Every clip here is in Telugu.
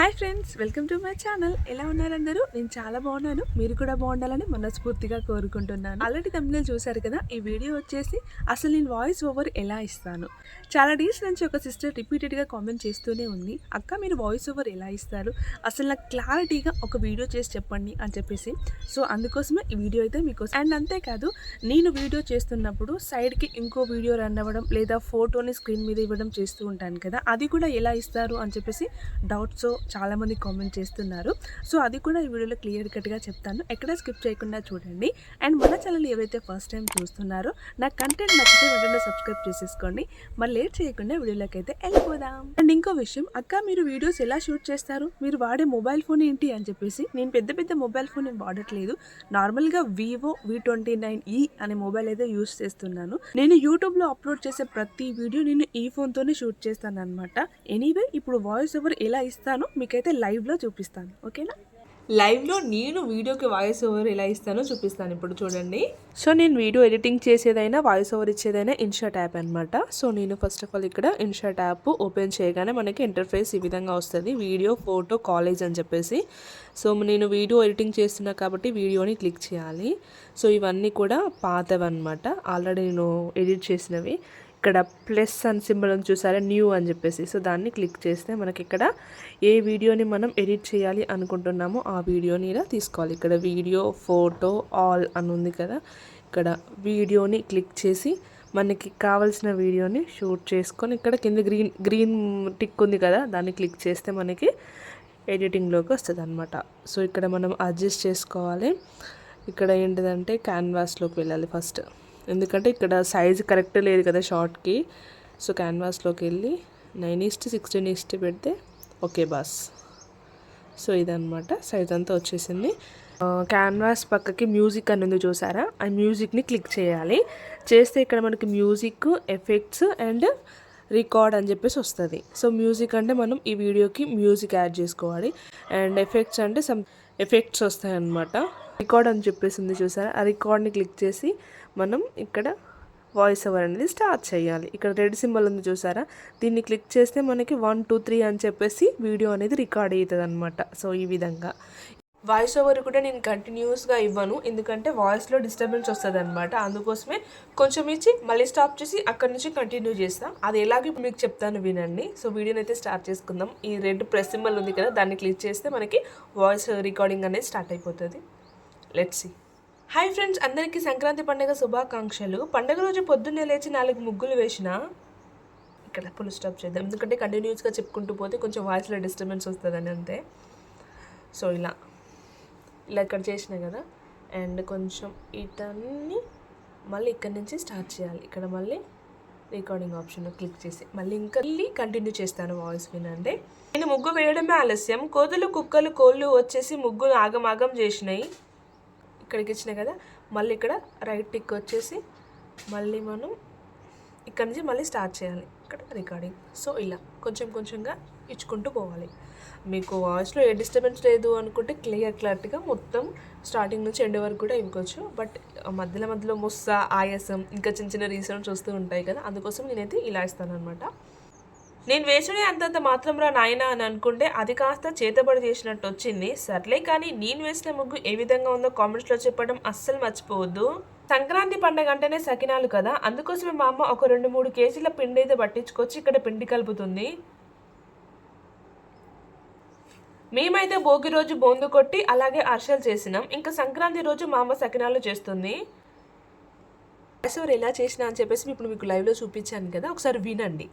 Hi friends welcome to my channel. ఎలా ఉన్నారు అందరూ? నేను చాలా బాగున్నాను. మీరు కూడా బాగుండాలని మనస్ఫూర్తిగా కోరుకుంటున్నాను. ఆల్రెడీ తమిళ చూశారు కదా ఈ వీడియో వచ్చేసి అసలు నేను వాయిస్ ఓవర్ ఎలా ఇస్తాను? చాలా డేస్ నుంచి ఒక సిస్టర్ రిపీటెడ్గా కామెంట్ చేస్తూనే ఉంది. అక్క మీరు వాయిస్ ఓవర్ ఎలా ఇస్తారు? అసలు నాకు క్లారిటీగా ఒక వీడియో చేసి చెప్పండి అని చెప్పేసి. సో అందుకోసమే ఈ వీడియో అయితే మీకు అండ్ అంతేకాదు నేను వీడియో చేస్తున్నప్పుడు సైడ్కి ఇంకో వీడియో రన్ అవ్వడం లేదా ఫోటోని స్క్రీన్ మీద ఇవ్వడం చేస్తూ ఉంటాను కదా అది కూడా ఎలా ఇస్తారు? అని చెప్పేసి డౌట్స్ చాలామంది కామెంట్ చేస్తున్నారు. సో అది కూడా ఈ వీడియోలో క్లియర్ కట్గా చెప్తాను. ఎక్కడ స్కిప్ చేయకుండా చూడండి. అండ్ మన ఛానల్ ఎవరైతే ఫస్ట్ టైం చూస్తున్నారో నా కంటెంట్ నచ్చితే వెంటనే సబ్స్క్రైబ్ చేసేసుకోండి. మరి లేట్ చేయకుండా వీడియోలోకి అయితే వెళ్ళిపోదాం. అండ్ ఇంకో విషయం అక్క మీరు వీడియోస్ ఎలా షూట్ చేస్తారు? మీరు వాడే మొబైల్ ఫోన్ ఏంటి అని చెప్పేసి నేను పెద్ద పెద్ద మొబైల్ ఫోన్ ఏం వాడట్లేదు. నార్మల్గా వివో వి ట్వంటీ నైన్ ఈ అనే మొబైల్ అయితే యూస్ చేస్తున్నాను. నేను యూట్యూబ్లో అప్లోడ్ చేసే ప్రతి వీడియో నేను ఈ ఫోన్తోనే షూట్ చేస్తాను అనమాట ఎనీవే ఇప్పుడు వాయిస్ ఓవర్ ఎలా ఇస్తానో మీకైతే లైవ్లో చూపిస్తాను ఓకేనా? లైవ్లో నేను వీడియోకి వాయిస్ ఓవర్ ఎలా ఇస్తానో చూపిస్తాను ఇప్పుడు చూడండి. సో నేను వీడియో ఎడిటింగ్ చేసేదైనా వాయిస్ ఓవర్ ఇచ్చేదైనా ఇన్షాట్ యాప్ అనమాట సో నేను ఫస్ట్ ఆఫ్ ఆల్ ఇక్కడ ఇన్షాట్ యాప్ ఓపెన్ చేయగానే మనకి ఇంటర్ఫేస్ ఈ విధంగా వస్తుంది. వీడియో ఫోటో కాలేజ్ అని చెప్పేసి. సో నేను వీడియో ఎడిటింగ్ చేస్తున్నా కాబట్టి వీడియోని క్లిక్ చేయాలి. సో ఇవన్నీ కూడా పాతవి అనమాట ఆల్రెడీ నేను ఎడిట్ చేసినవి. ఇక్కడ ప్లస్ అని సింబల్ అని చూసారా? న్యూ అని చెప్పేసి. సో దాన్ని క్లిక్ చేస్తే మనకి ఇక్కడ ఏ వీడియోని మనం ఎడిట్ చేయాలి అనుకుంటున్నామో ఆ వీడియోని ఇలా తీసుకోవాలి. ఇక్కడ వీడియో ఫోటో ఆల్ అని ఉంది కదా. ఇక్కడ వీడియోని క్లిక్ చేసి మనకి కావాల్సిన వీడియోని షూట్ చేసుకొని ఇక్కడ కింద గ్రీన్ గ్రీన్ టిక్ ఉంది కదా దాన్ని క్లిక్ చేస్తే మనకి ఎడిటింగ్లోకి వస్తుంది అనమాట సో ఇక్కడ మనం అడ్జస్ట్ చేసుకోవాలి. ఇక్కడ ఏంటిదంటే క్యాన్వాస్లోకి వెళ్ళాలి ఫస్ట్. ఎందుకంటే ఇక్కడ సైజ్ కరెక్ట్ లేదు కదా షార్ట్కి సో క్యాన్వాస్లోకి వెళ్ళి nine is to sixteen is to పెడితే ఓకే బాస్ సో ఇదనమాట సైజ్ అంతా వచ్చేసింది. క్యాన్వాస్ పక్కకి మ్యూజిక్ అని ఉంది చూసారా? ఆ మ్యూజిక్ని క్లిక్ చేయాలి. చేస్తే ఇక్కడ మనకి మ్యూజిక్ ఎఫెక్ట్స్ అండ్ రికార్డ్ అని చెప్పేసి వస్తుంది. సో మ్యూజిక్ అంటే మనం ఈ వీడియోకి మ్యూజిక్ యాడ్ చేసుకోవాలి. అండ్ ఎఫెక్ట్స్ అంటే సమ్ ఎఫెక్ట్స్ వస్తాయి అన్నమాట రికార్డ్ అని చెప్పేసి ఉంది చూసారా? ఆ రికార్డ్ని క్లిక్ చేసి మనం ఇక్కడ వాయిస్ ఓవర్ అనేది స్టార్ట్ చేయాలి. ఇక్కడ రెడ్ సింబల్ ఉంది చూసారా? దీన్ని క్లిక్ చేస్తే మనకి వన్ టూ త్రీ అని చెప్పేసి వీడియో అనేది రికార్డ్ అవుతుంది అనమాట సో ఈ విధంగా. వాయిస్ ఓవర్ కూడా నేను కంటిన్యూస్గా ఇవ్వను. ఎందుకంటే వాయిస్లో డిస్టర్బెన్స్ వస్తుంది అనమాట అందుకోసమే కొంచెం ఇచ్చి మళ్ళీ స్టాప్ చేసి అక్కడి నుంచి కంటిన్యూ చేస్తాం. అది ఎలాగో మీకు చెప్తాను వినండి. సో వీడియోని అయితే స్టార్ట్ చేసుకుందాం. ఈ రెడ్ ప్రెస్ సింబల్ ఉంది కదా దాన్ని క్లిక్ చేస్తే మనకి వాయిస్ రికార్డింగ్ అనేది స్టార్ట్ అయిపోతుంది. లెట్స్ సీ హాయ్ ఫ్రెండ్స్ అందరికీ సంక్రాంతి పండుగ శుభాకాంక్షలు. పండుగ రోజు పొద్దున్నే లేచి నాలుగు ముగ్గులు వేసిన ఇక్కడ ఫుల్ స్టాప్ చేద్దాం. ఎందుకంటే కంటిన్యూస్గా చెప్పుకుంటూ పోతే కొంచెం వాయిస్లో డిస్టర్బెన్స్ వస్తుందని అంతే. సో ఇలా. ఇలా ఇక్కడ చేసిన కదా. అండ్ కొంచెం ఇటన్ని మళ్ళీ ఇక్కడ నుంచి స్టార్ట్ చేయాలి. ఇక్కడ మళ్ళీ రికార్డింగ్ ఆప్షన్ క్లిక్ చేసి మళ్ళీ ఇంకా మళ్ళీ కంటిన్యూ చేస్తాను వాయిస్ వినండి. నేను ముగ్గు వేయడమే ఆలస్యం. కోతులు కుక్కలు కోళ్ళు వచ్చేసి ముగ్గులు ఆగమాగం చేసినాయి. ఇక్కడికి ఇచ్చిన కదా. మళ్ళీ ఇక్కడ రైట్ టిక్ వచ్చేసి మళ్ళీ మనం ఇక్కడ నుంచి మళ్ళీ స్టార్ట్ చేయాలి. ఇక్కడ రికార్డింగ్. సో ఇలా కొంచెం కొంచెంగా ఇచ్చుకుంటూ పోవాలి. మీకు వాయిస్లో ఏ డిస్టర్బెన్స్ లేదు అనుకుంటే క్లియర్ క్లారిటీగా మొత్తం స్టార్టింగ్ నుంచి ఎండ్ వరకు కూడా ఇవ్వవచ్చు బట్ మధ్యలో మధ్యలో ముస్స ఆయాసం ఇంకా చిన్న చిన్న రీసన్స్ వస్తూ ఉంటాయి కదా అందుకోసం నేనైతే ఇలా ఇస్తాను అనమాట నేను వేసుడే అంతంత మాత్రంరా నాయన అని అనుకుంటే అది కాస్త చేతబడి చేసినట్టు వచ్చింది. సర్లే కానీ నేను వేసిన ముగ్గు ఏ విధంగా ఉందో కామెంట్స్లో చెప్పడం అస్సలు మర్చిపోవద్దు. సంక్రాంతి పండగ అంటేనే సకినాలు కదా అందుకోసమే మా అమ్మ ఒక రెండు మూడు కేజీల పిండి అయితే పట్టించుకొచ్చి ఇక్కడ పిండి కలుపుతుంది. మేమైతే భోగి రోజు బోందు కొట్టి అలాగే అర్షలు చేసినాం. ఇంకా సంక్రాంతి రోజు మా అమ్మ సకినాలు చేస్తుంది. ఎవరు ఎలా చేసినా అని చెప్పేసి ఇప్పుడు మీకు లైవ్లో చూపించాను కదా ఒకసారి వినండి.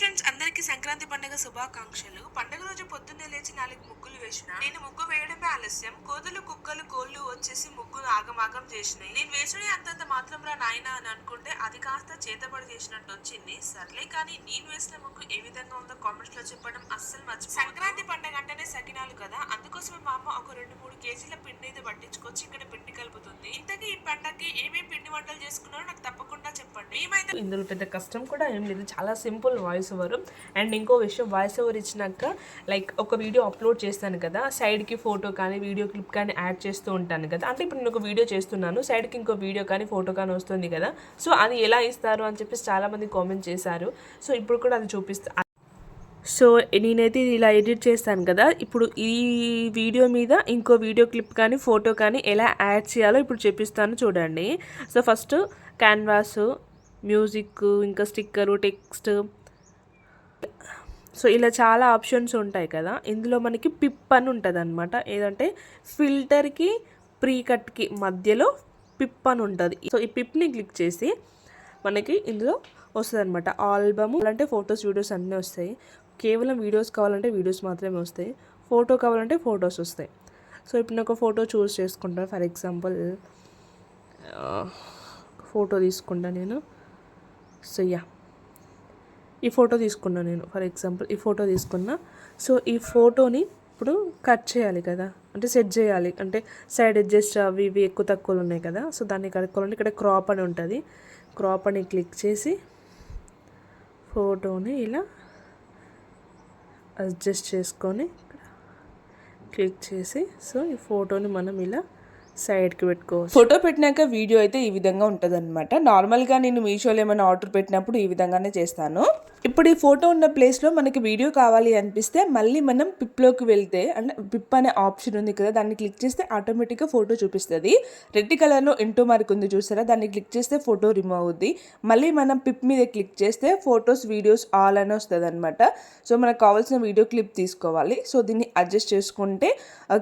ఫ్రెండ్స్ అందరికీ సంక్రాంతి పండుగ శుభాకాంక్షలు. పండుగ రోజు పొద్దున్నే లేచి నాలుగు ముగ్గులు వేసిన నేను ముగ్గు వేయడమే ఆలస్యం. కోతులు కుక్కలు కోళ్ళు వచ్చేసి ముగ్గులు ఆగమాగం చేసినాయి. నేను వేసుడే అంతంత మాత్రం రా నాయన అని అనుకుంటే అది కాస్త చేతబడి చేసినట్టు వచ్చింది. సర్లే కానీ నేను వేసిన ముగ్గు ఏ విధంగా ఉందో కామెంట్స్లో చెప్పడం అస్సలు మర్చి సంక్రాంతి పండుగ అంటేనే సకినాలు కదా? అందుకోసమే మా అమ్మ ఒక రెండు మూడు కేజీల పిండి అయితే పట్టించుకొచ్చి ఇక్కడ పిండి కలుపుతుంది. ఇంతకీ ఈ పండగకి ఏమేమి పిండి వంటలు చేసుకున్నారో నాకు తప్పకుండా చెప్పండి. మేమైతే ఇందులో పెద్ద కష్టం కూడా ఏం లేదు. చాలా సింపుల్ వాయిస్ ఓవర్ అండ్ ఇంకో విషయం వాయిస్ ఓవర్ ఇచ్చినాక లైక్ ఒక వీడియో అప్లోడ్ చేస్తాను కదా సైడ్కి ఫోటో కానీ వీడియో క్లిప్ కానీ యాడ్ చేస్తూ ఉంటాను కదా. అంటే ఇప్పుడు నేను ఒక వీడియో చేస్తున్నాను సైడ్కి ఇంకో వీడియో కానీ ఫోటో కానీ వస్తుంది కదా. సో అది ఎలా ఇస్తారు అని చెప్పేసి చాలామంది కామెంట్ చేశారు. సో ఇప్పుడు కూడా అది చూపిస్తా సో నేనైతే ఇది ఇలా ఎడిట్ చేస్తాను కదా. ఇప్పుడు ఈ వీడియో మీద ఇంకో వీడియో క్లిప్ కానీ ఫోటో కానీ ఎలా యాడ్ చేయాలో ఇప్పుడు చెప్పిస్తాను చూడండి. సో ఫస్ట్ క్యాన్వాస్ మ్యూజిక్ ఇంకా స్టిక్కరు టెక్స్ట్ సో ఇలా చాలా ఆప్షన్స్ ఉంటాయి కదా. ఇందులో మనకి పిప్ అని ఉంటుంది అనమాట ఏదంటే ఫిల్టర్కి ప్రీ కట్కి మధ్యలో పిప్ అని ఉంటుంది. సో ఈ పిప్ని క్లిక్ చేసి మనకి ఇందులో వస్తుంది అనమాట ఆల్బమ్ అంటే ఫొటోస్ వీడియోస్ అన్నీ వస్తాయి. కేవలం వీడియోస్ కావాలంటే వీడియోస్ మాత్రమే వస్తాయి. ఫోటో కావాలంటే ఫొటోస్ వస్తాయి. సో ఇప్పుడు నేను ఒక ఫోటో చూస్ చేసుకుంటాను ఫర్ ఎగ్జాంపుల్ ఫోటో తీసుకుంటా నేను. So yeah. ఈ ఫోటో తీసుకున్నా నేను ఫర్ ఎగ్జాంపుల్ ఈ ఫోటో తీసుకున్నా. సో ఈ ఫోటోని ఇప్పుడు కట్ చేయాలి కదా. అంటే సెట్ చేయాలి. అంటే సైడ్ అడ్జస్ట్ అవి ఇవి ఎక్కువ తక్కువలు ఉన్నాయి కదా. సో దాన్ని కనుక్కోవాలంటే ఇక్కడ క్రాప్ అని ఉంటుంది. క్రాప్ అని క్లిక్ చేసి ఫోటోని ఇలా అడ్జస్ట్ చేసుకొని క్లిక్ చేసి సో ఈ ఫోటోని మనం ఇలా సైడ్కి పెట్టుకోవచ్చు ఫోటో పెట్టినాక వీడియో అయితే ఈ విధంగా ఉంటుంది అనమాట నార్మల్గా నేను మీషోలో ఏమైనా ఆర్డర్ పెట్టినప్పుడు ఈ విధంగానే చేస్తాను. ఇప్పుడు ఈ ఫోటో ఉన్న ప్లేస్లో మనకి వీడియో కావాలి అనిపిస్తే మళ్ళీ మనం పిప్లోకి వెళ్తే అంటే పిప్ అనే ఆప్షన్ ఉంది కదా దాన్ని క్లిక్ చేస్తే ఆటోమేటిక్గా ఫోటో చూపిస్తుంది. రెడ్ కలర్లో ఇంటూ మార్క్ ఉంది చూసారా దాన్ని క్లిక్ చేస్తే ఫోటో రిమూవ్ అవుద్ది. మళ్ళీ మనం పిప్ మీద క్లిక్ చేస్తే ఫొటోస్ వీడియోస్ ఆల్ అని వస్తుంది అనమాట సో మనకు కావాల్సిన వీడియో క్లిప్ తీసుకోవాలి. సో దీన్ని అడ్జస్ట్ చేసుకుంటే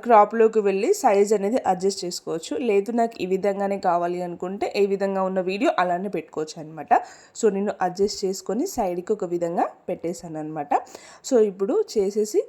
క్రాప్లోకి వెళ్ళి సైజ్ అనేది అడ్జస్ట్ చేసుకోవచ్చు. లేదు నాకు ఈ విధంగానే కావాలి అనుకుంటే ఏ విధంగా ఉన్న వీడియో అలానే పెట్టుకోవచ్చు అనమాట సో నేను అడ్జస్ట్ చేసుకొని సైడ్కి ఒక విధంగా పెట్టేశాను అనమాట సో ఇప్పుడు చేసేసి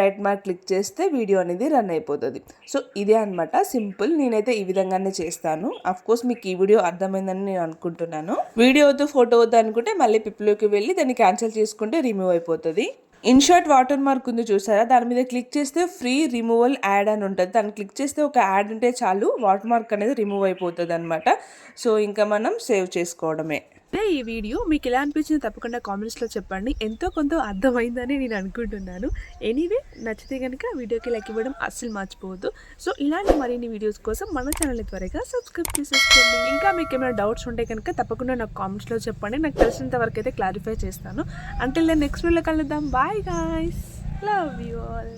రైట్ మార్క్ క్లిక్ చేస్తే వీడియో అనేది రన్ అయిపోతుంది. సో ఇదే అనమాట సింపుల్ నేనైతే ఈ విధంగానే చేస్తాను. అఫ్ కోర్స్ మీకు ఈ వీడియో అర్థమైందని నేను అనుకుంటున్నాను. వీడియో వద్దు ఫోటో వద్దు అనుకుంటే మళ్ళీ పిప్లోకి వెళ్ళి దాన్ని క్యాన్సిల్ చేసుకుంటే రిమూవ్ అయిపోతుంది. ఇన్షర్ట్ వాటర్ మార్క్ ఉంది చూసారా? దాని మీద క్లిక్ చేస్తే ఫ్రీ రిమూవల్ యాడ్ అని ఉంటుంది. దాన్ని క్లిక్ చేస్తే ఒక యాడ్ ఉంటే చాలు వాటర్ మార్క్ అనేది రిమూవ్ అయిపోతుంది అనమాట సో ఇంకా మనం సేవ్ చేసుకోవడమే. అయితే ఈ వీడియో మీకు ఎలా అనిపించింది తప్పకుండా కామెంట్స్లో చెప్పండి. ఎంతో కొంత అర్థమైందని నేను అనుకుంటున్నాను. ఎనీవే నచ్చితే కనుక వీడియోకి లైక్ ఇవ్వడం అస్సలు మర్చిపోవద్దు. సో ఇలాంటి మరిన్ని వీడియోస్ కోసం మన ఛానల్ త్వరగా సబ్స్క్రైబ్ చేసేసుకోండి. ఇంకా మీకు ఏమైనా డౌట్స్ ఉంటే కనుక తప్పకుండా నాకు కామెంట్స్లో చెప్పండి. నాకు తెలిసినంత వరకు అయితే క్లారిఫై చేస్తాను. అంటే నేను నెక్స్ట్ వీడియోలో కలుద్దాం. Bye guys love you all